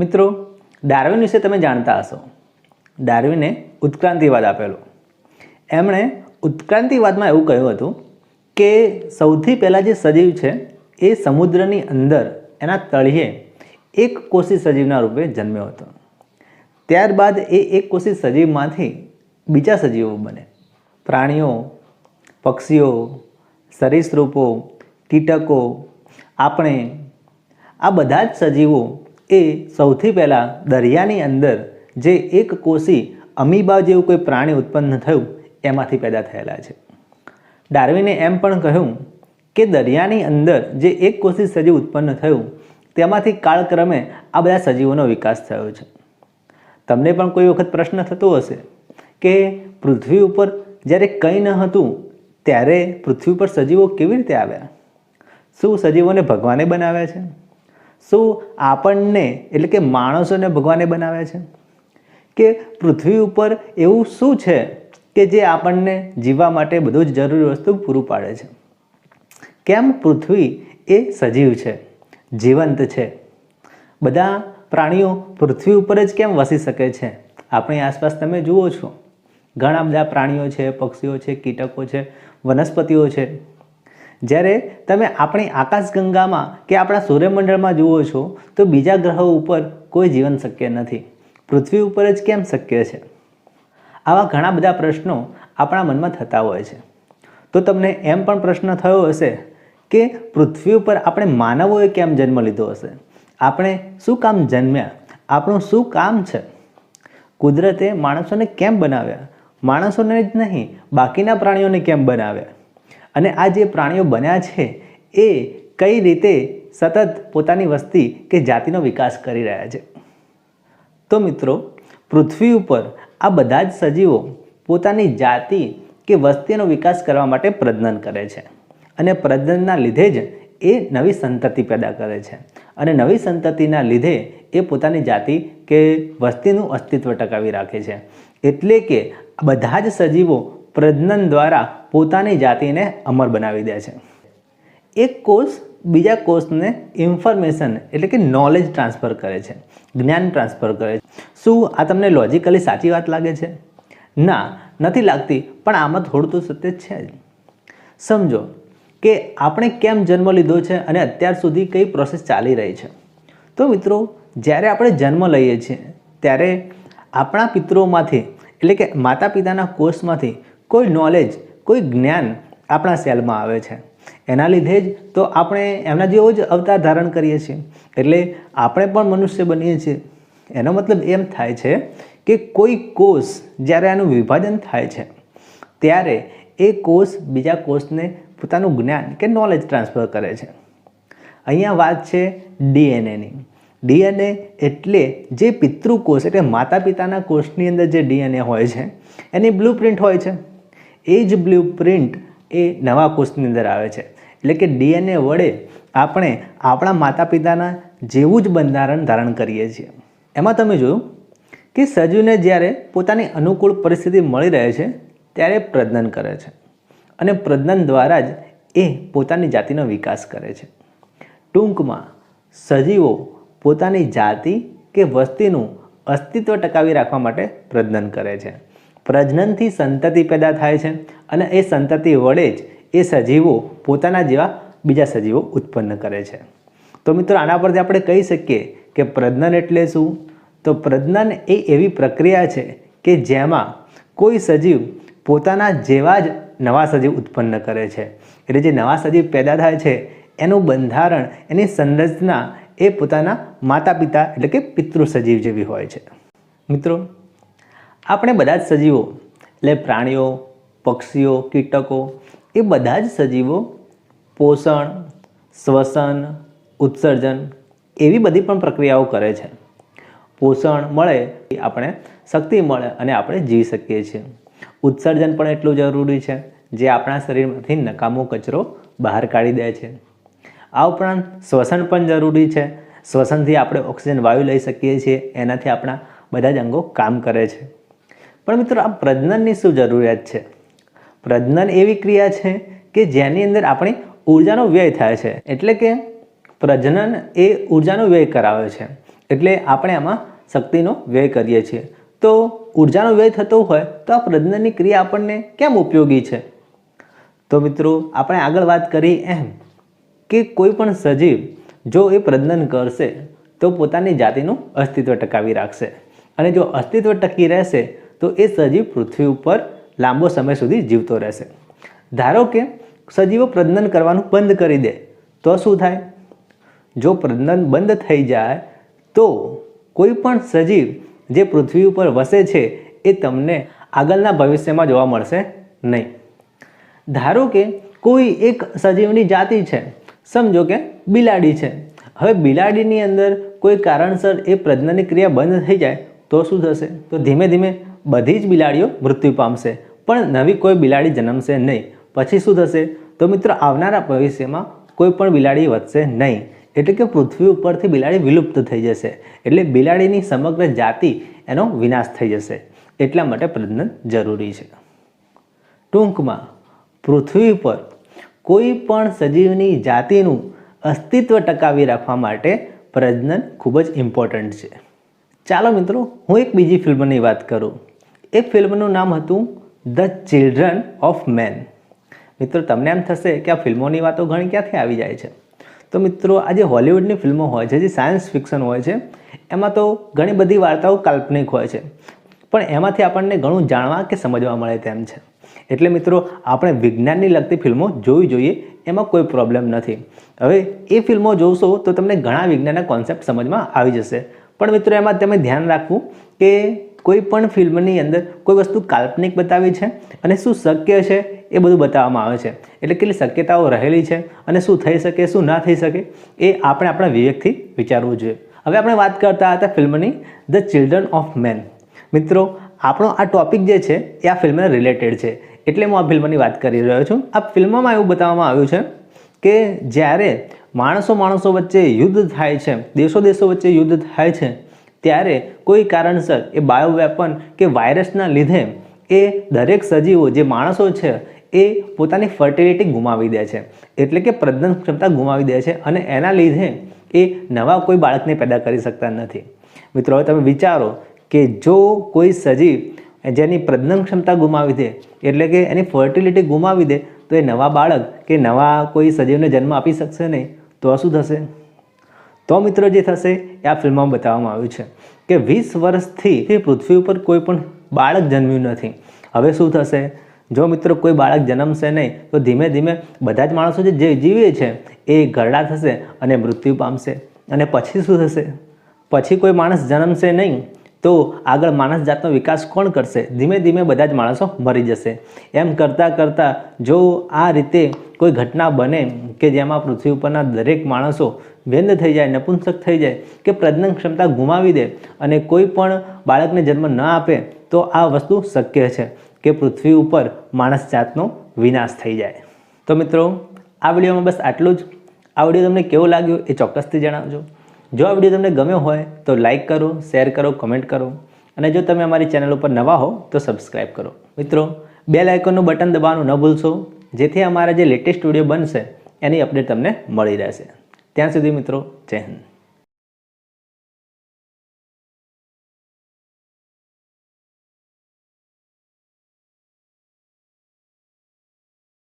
મિત્રો, ડાર્વિન વિશે તમે જાણતા હશો. ડાર્વિને ઉત્ક્રાંતિવાદ આપેલો. એમણે ઉત્ક્રાંતિવાદમાં એવું કહ્યું હતું કે સૌથી પહેલાં જે સજીવ છે, એ સમુદ્રની અંદર, એના તળિયે એક કોષી સજીવના રૂપે જન્મ્યો હતો. ત્યારબાદ એ એક કોષી સજીવમાંથી બીજા સજીવો બને. પ્રાણીઓ, પક્ષીઓ, સરીસૃપો, કીટકો, આપણે, આ બધા જ સજીવો એ સૌથી પહેલાં દરિયાની અંદર જે એક કોષી અમીબા જેવું કોઈ પ્રાણી ઉત્પન્ન થયું, એમાંથી પેદા થયેલા છે. ડાર્વિને એમ પણ કહ્યું કે દરિયાની અંદર જે એક કોષી સજીવ ઉત્પન્ન થયું, તેમાંથી કાળક્રમે આ બધા સજીવોનો વિકાસ થયો છે. તમને પણ કોઈ વખત પ્રશ્ન થતો હશે કે પૃથ્વી ઉપર જ્યારે કંઈ ન હતું, ત્યારે પૃથ્વી પર સજીવો કેવી રીતે આવ્યા? શું સજીવોને ભગવાને બનાવ્યા છે? શું આપણને, એટલે કે માણસોને ભગવાને બનાવ્યા છે. કે પૃથ્વી ઉપર એવું શું છે કે જે આપણને જીવવા માટે બધું જ જરૂરી વસ્તુ પૂરું પાડે છે? કેમ પૃથ્વી એ સજીવ છે? જીવંત છે? બધા પ્રાણીઓ પૃથ્વી ઉપર જ કેમ વસી શકે છે? આપણી આસપાસ તમે જુઓ છો. ઘણા બધા પ્રાણીઓ છે, પક્ષીઓ છે, કીટકો છે, વનસ્પતિઓ છે. જ્યારે તમે આપણી આકાશગંગામાં કે આપણા સૂર્યમંડળમાં જુઓ છો, તો બીજા ગ્રહો ઉપર કોઈ જીવન શક્ય નથી. પૃથ્વી ઉપર જ કેમ શક્ય છે? આવા ઘણા બધા પ્રશ્નો આપણા મનમાં થતા હોય છે. તો તમને એમ પણ પ્રશ્ન થયો હશે કે પૃથ્વી ઉપર આપણે માનવોએ કેમ જન્મ લીધો હશે? આપણે શું કામ જન્મ્યા? આપણું શું કામ છે? કુદરતે માણસોને કેમ બનાવ્યા? માણસોને જ નહીં, બાકીના પ્રાણીઓને કેમ બનાવ્યા? અને આ જે પ્રાણીઓ બન્યા છે, એ કઈ રીતે સતત પોતાની વસ્તી કે જાતિનો વિકાસ કરી રહ્યા છે. તો મિત્રો, પૃથ્વી ઉપર આ બધા જ સજીવો પોતાની જાતિ કે વસ્તીનો વિકાસ કરવા માટે પ્રજનન કરે છે. અને પ્રજનનના લીધે જ એ નવી સંતતિ પેદા કરે છે. અને નવી સંતતિના લીધે એ પોતાની જાતિ કે વસ્તીનું અસ્તિત્વ ટકાવી રાખે છે. એટલે કે બધા જ સજીવો પ્રજનન દ્વારા પોતાની જાતિને અમર બનાવી દે છે. એક કોષ બીજા કોષને ઇન્ફોર્મેશન એટલે કે નોલેજ ટ્રાન્સફર કરે છે. જ્ઞાન ટ્રાન્સફર કરે છે. શું આ તમને લોજિકલી સાચી વાત લાગે છે? ના, નથી લાગતી, પણ આમાં થોડું તો સત્ય છે જ. સમજો કે આપણે કેમ જન્મ લીધો છે અને અત્યાર સુધી કઈ પ્રોસેસ ચાલી રહી છે. તો મિત્રો, જ્યારે આપણે જન્મ લઈએ છીએ, ત્યારે આપણા પિતરોમાંથી, એટલે કે માતા પિતાના કોષમાંથી કોઈ નોલેજ કોઈ જ્ઞાન આપણા સેલમાં આવે છે. એના લીધે જ તો આપણે એમના જેવો જ અવતાર ધારણ કરીએ છીએ. એટલે આપણે પણ મનુષ્ય બનીએ છીએ. એનો મતલબ એમ થાય છે કે કોઈ કોષ જ્યારે આનું વિભાજન થાય છે, ત્યારે એ કોષ બીજા કોષને પોતાનું જ્ઞાન કે નોલેજ ટ્રાન્સફર કરે છે. અહીંયા વાત છે ડીએનએની ડીએનએ એટલે જે પિતૃકોષ એટલે માતા પિતાના કોષની અંદર જે ડીએનએ હોય છે, એની બ્લુપ્રિન્ટ હોય છે. એ જ બ્લુ પ્રિન્ટ એ નવા કોષની અંદર આવે છે. એટલે કે ડીએનએ વડે આપણે આપણા માતા પિતાના જેવું જ બંધારણ ધારણ કરીએ છીએ. એમાં તમે જોયું કે સજીવને જ્યારે પોતાની અનુકૂળ પરિસ્થિતિ મળી રહે છે, ત્યારે પ્રજનન કરે છે. અને પ્રજનન દ્વારા જ એ પોતાની જાતિનો વિકાસ કરે છે. ટૂંકમાં, સજીવો પોતાની જાતિ કે વસ્તીનું અસ્તિત્વ ટકાવી રાખવા માટે પ્રજનન કરે છે. પ્રજનનથી સંતતિ પેદા થાય છે અને એ સંતતિ વડે જ એ સજીવો પોતાના જેવા બીજા સજીવો ઉત્પન્ન કરે છે. તો મિત્રો, આના પરથી આપણે કહી શકીએ કે પ્રજનન એટલે શું? તો પ્રજનન એ એવી પ્રક્રિયા છે કે જેમાં કોઈ સજીવ પોતાના જેવા જ નવા સજીવ ઉત્પન્ન કરે છે. એટલે જે નવા સજીવ પેદા થાય છે, એનું બંધારણ, એની સંરચના એ પોતાના માતા પિતા એટલે કે પિતૃ સજીવ જેવી હોય છે. મિત્રો આપણે બધા જ સજીવો, એટલે પ્રાણીઓ, પક્ષીઓ, કીટકો, એ બધા જ સજીવો પોષણ, શ્વસન, ઉત્સર્જન એવી બધી પણ પ્રક્રિયાઓ કરે છે. પોષણ મળે આપણે શક્તિ મળે અને આપણે જીવી શકીએ છીએ. ઉત્સર્જન પણ એટલું જરૂરી છે જે આપણા શરીરમાંથી નકામો કચરો બહાર કાઢી દે છે. આ ઉપરાંત શ્વસન પણ જરૂરી છે. શ્વસનથી આપણે ઓક્સિજન, વાયુ લઈ શકીએ છીએ. એનાથી આપણા બધા જ અંગો કામ કરે છે. પણ મિત્રો, આ પ્રજનનની શું જરૂરિયાત છે? પ્રજનન એવી ક્રિયા છે કે જેની અંદર આપણી ઉર્જાનો વ્યય થાય છે. એટલે કે પ્રજનન એ ઉર્જાનો વ્યય કરાવે છે. એટલે આપણે આમાં શક્તિનો વ્યય કરીએ છીએ. તો ઉર્જાનો વ્યય થતો હોય તો આ પ્રજનનની ક્રિયા આપણને કેમ ઉપયોગી છે? તો મિત્રો, આપણે આગળ વાત કરી એમ કે કોઈ પણ સજીવ જો એ પ્રજનન કરશે તો પોતાની જાતિનું અસ્તિત્વ ટકાવી રાખશે. અને જો અસ્તિત્વ ટકી રહેશે તો એ સજીવ પૃથ્વી ઉપર લાંબો સમય સુધી જીવતો રહેશે. ધારો કે સજીવો પ્રજનન કરવાનું બંધ કરી દે, તો શું થાય? જો પ્રજનન બંધ થઈ જાય, તો કોઈ પણ સજીવ જે પૃથ્વી ઉપર વસે છે, એ તમને આગળના ભવિષ્યમાં જોવા મળશે નહીં. ધારો કે કોઈ એક સજીવની જાતિ છે, સમજો કે બિલાડી છે. હવે બિલાડીની અંદર કોઈ કારણસર એ પ્રજનનની ક્રિયા બંધ થઈ જાય, તો શું થશે? તો ધીમે ધીમે બધી જ બિલાડીઓ મૃત્યુ પામશે. પણ નવી કોઈ બિલાડી જન્મશે નહીં. પછી શું થશે? તો મિત્રો, આવનારા ભવિષ્યમાં કોઈ પણ બિલાડી વધશે નહીં. એટલે કે પૃથ્વી ઉપરથી બિલાડી વિલુપ્ત થઈ જશે. એટલે બિલાડીની સમગ્ર જાતિ એનો વિનાશ થઈ જશે. એટલા માટે પ્રજનન જરૂરી છે. ટૂંકમાં, પૃથ્વી પર કોઈ પણ સજીવની જાતિનું અસ્તિત્વ ટકાવી રાખવા માટે પ્રજનન ખૂબ જ ઇમ્પોર્ટન્ટ છે. ચાલો મિત્રો, હું એક બીજી ફિલ્મની વાત કરું. એ ફિલ્મનું નામ હતું ધ ચિલ્ડ્રન ઓફ મેન. મિત્રો, તમને એમ થશે કે આ ફિલ્મોની વાતો ઘણી ક્યાંથી આવી જાય છે? તો મિત્રો, આ જે હોલિવૂડની ફિલ્મો હોય છે, જે સાયન્સ ફિક્શન હોય છે, એમાં તો ઘણી બધી વાર્તાઓ કાલ્પનિક હોય છે. પણ એમાંથી આપણને ઘણું જાણવા કે સમજવા મળે તેમ છે. એટલે મિત્રો, આપણે વિજ્ઞાનની લગતી ફિલ્મો જોવી જોઈએ, એમાં કોઈ પ્રોબ્લેમ નથી. હવે, એ ફિલ્મો જોશો તો તમને ઘણા વિજ્ઞાનના કોન્સેપ્ટ સમજમાં આવી જશે. પણ મિત્રો, એમાં તમે ધ્યાન રાખવું કે કોઈ પણ ફિલ્મની અંદર કોઈ વસ્તુ કાલ્પનિક બતાવી છે અને શું શક્ય છે એ બધું બતાવવામાં આવે છે. એટલે કેટલી શક્યતાઓ રહેલી છે અને શું થઈ શકે, શું ના થઈ શકે એ આપણે આપણા વિવેકથી વિચારવું જોઈએ. હવે આપણે વાત કરતા હતા ફિલ્મની ધ ચિલ્ડ્રન ઓફ મેન મિત્રો, આપણો આ ટોપિક જે છે એ આ ફિલ્મને રિલેટેડ છે. એટલે હું આ ફિલ્મની વાત કરી રહ્યો છું. આ ફિલ્મમાં એવું બતાવવામાં આવ્યું છે કે જ્યારે માણસો માણસો વચ્ચે યુદ્ધ થાય છે, દેશો દેશો વચ્ચે યુદ્ધ થાય છે ત્યારે કોઈ કારણસર એ બાયો વેપન કે વાયરસના લીધે એ દરેક સજીવો જે માણસો છે એ પોતાની ફર્ટિલિટી ગુમાવી દે છે. એટલે કે પ્રજનન ક્ષમતા ગુમાવી દે છે અને એના લીધે એ નવા કોઈ બાળકને પેદા કરી શકતા નથી. મિત્રો, હવે તમે વિચારો કે જો કોઈ સજીવ જેની પ્રજનન ક્ષમતા ગુમાવી દે, એટલે કે એની ફર્ટિલિટી ગુમાવી દે, તો એ નવા બાળક કે નવા કોઈ સજીવને જન્મ આપી શકશે નહીં? તો શું થશે? તો મિત્રો જે થશે એ આ ફિલ્મમાં બતાવવામાં આવ્યું છે કે વીસ વર્ષથી પૃથ્વી ઉપર કોઈ પણ બાળક જન્મ્યું નથી. હવે શું થશે? જો મિત્રો કોઈ બાળક જન્મશે નહીં, તો ધીમે ધીમે બધા જ માણસો જે જીવે છે એ ઘરડા થશે અને મૃત્યુ પામશે. અને પછી શું થશે? પછી કોઈ માણસ જન્મશે નહીં, તો આગળ માણસ જાતનો વિકાસ કોણ કરશે? ધીમે ધીમે બધા જ માણસો મરી જશે. એમ કરતાં કરતાં જો આ રીતે કોઈ ઘટના બને કે જેમાં પૃથ્વી ઉપરના દરેક માણસો વ્યંધ થઈ જાય, નપુંસક થઈ જાય, કે પ્રજનન ક્ષમતા ગુમાવી દે અને કોઈ પણ બાળકને જન્મ ન આપે, તો આ વસ્તુ શક્ય છે કે પૃથ્વી ઉપર માણસ જાતનો વિનાશ થઈ જાય. તો મિત્રો, આ વિડીયોમાં બસ આટલું જ. આ વીડિયો તમને કેવો લાગ્યો એ ચોક્કસથી જણાવજો. જો આ વીડિયો તમને ગમ્યો હોય, તો લાઇક કરો, શેર કરો, કમેન્ટ કરો. અને જો તમે અમારી ચેનલ ઉપર નવા હો, તો સબસ્ક્રાઈબ કરો. મિત્રો બે લાઇકોનનું બટન દબાવવાનું ન ભૂલશો. જેથી અમારા જે લેટેસ્ટ વીડિયો બનશે, એની અપડેટ તમને મળી રહેશે. ત્યાં સુધી મિત્રો, જય હિન્દ.